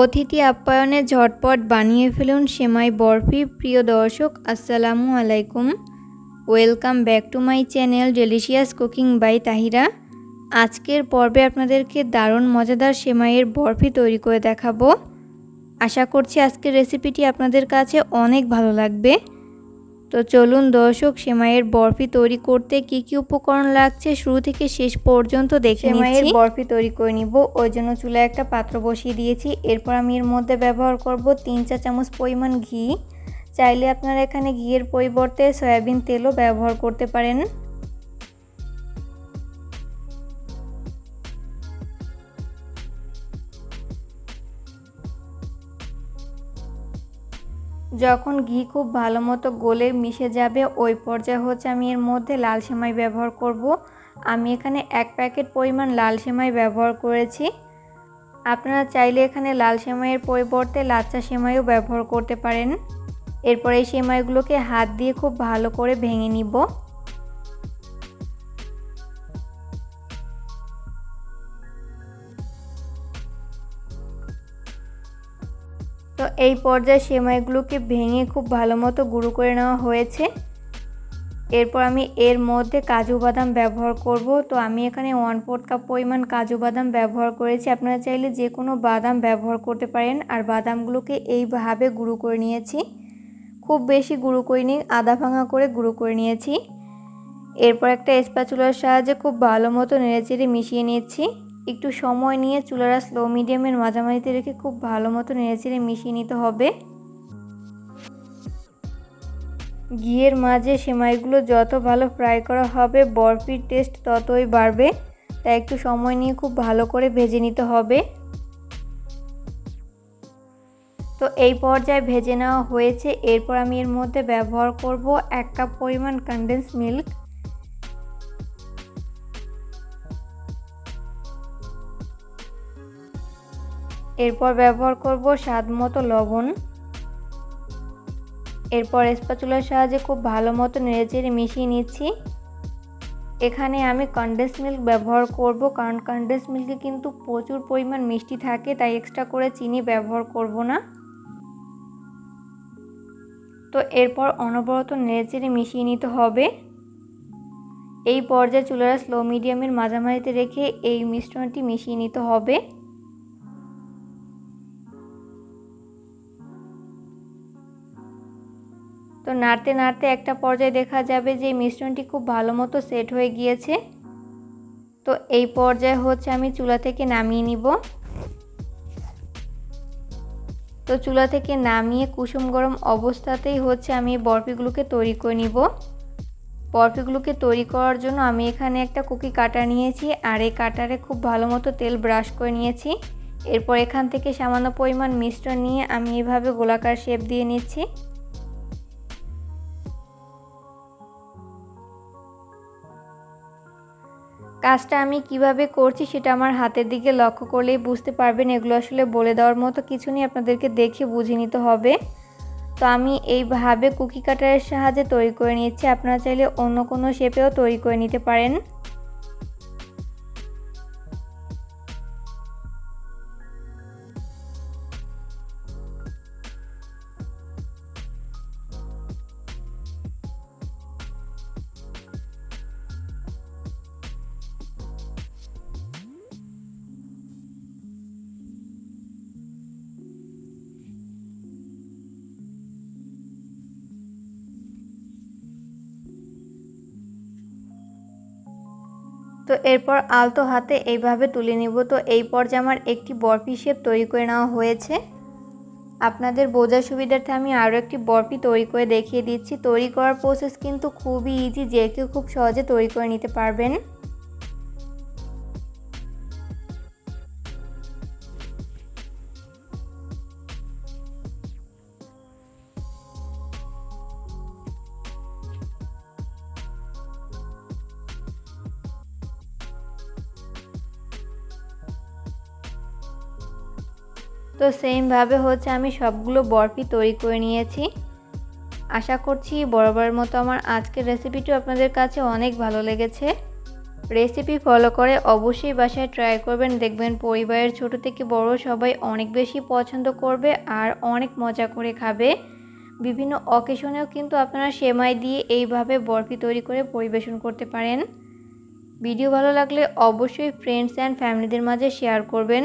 অতিথি আপ্যায়নে ঝটপট বানিয়ে ফেলুন সেমাই বরফি। প্রিয় দর্শক, আসসালামু আলাইকুম। Welcome back to my channel delicious cooking by Tahira. আজকের পর্বে আপনাদেরকে দারুণ মজাদার সেমাইয়ের বরফি তৈরি করে দেখাবো। আশা করছি আজকের রেসিপিটি আপনাদের কাছে অনেক ভালো লাগবে। তো চলুন দর্শক সেমাইয়ের বরফি তৈরি করতে কি কি উপকরণ লাগছে শুরু থেকে শেষ পর্যন্ত দেখে সেমাইয়ের বরফি তৈরি করে নিব। ওই জন্য চুলে একটা পাত্র বসিয়ে দিয়েছি। এরপর আমি এর মধ্যে ব্যবহার করব তিন চা চামচ পরিমাণ ঘি। চাইলে আপনারা এখানে ঘিয়ের পরিবর্তে সয়াবিন তেলও ব্যবহার করতে পারেন। যখন ঘি খুব ভালো মতো গলে মিশে যাবে, ওই পর্যায়ে হচ্ছে আমি এর মধ্যে লাল সেমাই ব্যবহার করব। আমি এখানে এক প্যাকেট পরিমাণ লাল সেমাই ব্যবহার করেছি। আপনারা চাইলে এখানে লাল সেমাইয়ের পরিবর্তে লাচ্চা সেমাইও ব্যবহার করতে পারেন। এরপর এই সেমাইগুলোকে হাত দিয়ে খুব ভালো করে ভেঙে নিব। তো এই পর্যায়ে সেমাইগুলোকে ভেঙে খুব ভালো মতো গুঁড়ো করে নেওয়া হয়েছে। এরপর আমি এর মধ্যে কাজু বাদাম ব্যবহার করব। তো আমি এখানে ওয়ান ফোর্থ কাপ পরিমাণ কাজু বাদাম ব্যবহার করেছি। আপনারা চাইলে যে কোনো বাদাম ব্যবহার করতে পারেন। আর বাদামগুলোকে এইভাবে গুঁড়ো করে নিয়েছি। খুব বেশি গুঁড়ো করে করিনি আদা ভাঙা করে গুঁড়ো করে নিয়েছি। এরপর একটা স্প্যাচুলার সাহায্যে খুব ভালো মতো নেড়েচেড়ে মিশিয়ে নিয়েছি একটু সময় নিয়ে চুলারা স্লো মিডিয়ামের মাঝামাঝিতে রেখে খুব ভালো মতো নেড়েচেড়ে মিশিয়ে নিতে হবে। ঘিয়ের মাঝে সেমাইগুলো যত ভালো ফ্রাই করা হবে, বরফির টেস্ট ততই বাড়বে। তাই একটু সময় নিয়ে খুব ভালো করে ভেজে নিতে হবে। তো এই পর্যায়ে ভেজে নেওয়া হয়েছে। এরপর আমি এর মধ্যে ব্যবহার করব এক কাপ পরিমাণ কনডেন্স মিল্ক এরপর ব্যবহার করব স্বাদ মতো লবণ। এরপর স্পাচুলার সাহায্যে খুব ভালো মতো নেড়েচেড়ে মিশিয়ে নিচ্ছি। এখানে আমি কন্ডেন্স মিল্ক ব্যবহার করব কারণ কন্ডেন্স মিল্কে কিন্তু প্রচুর পরিমাণ মিষ্টি থাকে, তাই এক্সট্রা করে চিনি ব্যবহার করব না। তো এরপর অনবরত নেড়েচেড়ে মিশিয়ে নিতে হবে। এই পর্যায়ে চুলারা স্লো মিডিয়ামের মাঝামাঝিতে রেখে এই মিশ্রণটি মিশিয়ে নিতে হবে। তো নাড়তে নাড়তে একটা পর্যায়ে দেখা যাবে যে মিশ্রণটি খুব ভালো মতো সেট হয়ে গিয়েছে। তো এই পর্যায়ে হচ্ছে আমি চুলা থেকে নামিয়ে নিব। তো চুলা থেকে নামিয়ে কুসুম গরম অবস্থাতেই হচ্ছে আমি বরফিগুলোকে তৈরি করে নিব। বরফিগুলোকে তৈরি করার জন্য আমি এখানে একটা কুকি কাটা নিয়েছি আর এই কাটারে খুব ভালো মতো তেল ব্রাশ করে নিয়েছি। এরপর এখান থেকে সামান্য পরিমাণ মিশ্রণ নিয়ে আমি এভাবে গোলাকার শেপ দিয়ে নিচ্ছি। কাজটা আমি কীভাবে করছি সেটা আমার হাতের দিকে লক্ষ্য করলেই বুঝতে পারবেন। এগুলো আসলে বলে দেওয়ার মতো কিছু নেই, আপনাদেরকে দেখে বুঝে নিতে হবে। তো আমি এইভাবে কুকি কাটারের সাহায্যে তৈরি করে নিয়েছি আপনারা চাইলে অন্য কোনো শেপেও তৈরি করে নিতে পারেন। তো এরপর আলতো হাতে এইভাবে তুলে নিব। তো এই পর্যায়ে আমার একটি বরফি শেপ তৈরি করে নেওয়া হয়েছে। আপনাদের বোঝার সুবিধার্থে আমি আরও একটি বরফি তৈরি করে দেখিয়ে দিচ্ছি। তৈরি করার প্রসেস কিন্তু খুবই ইজি যে কেউ খুব সহজে তৈরি করে নিতে পারবেন। তো সেমভাবে হচ্ছে আমি সবগুলো বরফি তৈরি করে নিয়েছি। আশা করছি বরাবরের মতো আমার আজকের রেসিপিটিও আপনাদের কাছে অনেক ভালো লেগেছে। রেসিপি ফলো করে অবশ্যই বাসায় ট্রাই করবেন। দেখবেন পরিবারের ছোট থেকে বড় সবাই অনেক বেশি পছন্দ করবে আর অনেক মজা করে খাবে। বিভিন্ন অকেশনেও কিন্তু আপনারা সেমাই দিয়ে এইভাবে বরফি তৈরি করে পরিবেশন করতে পারেন। ভিডিও ভালো লাগলে অবশ্যই ফ্রেন্ডস অ্যান্ড ফ্যামিলিদের মাঝে শেয়ার করবেন।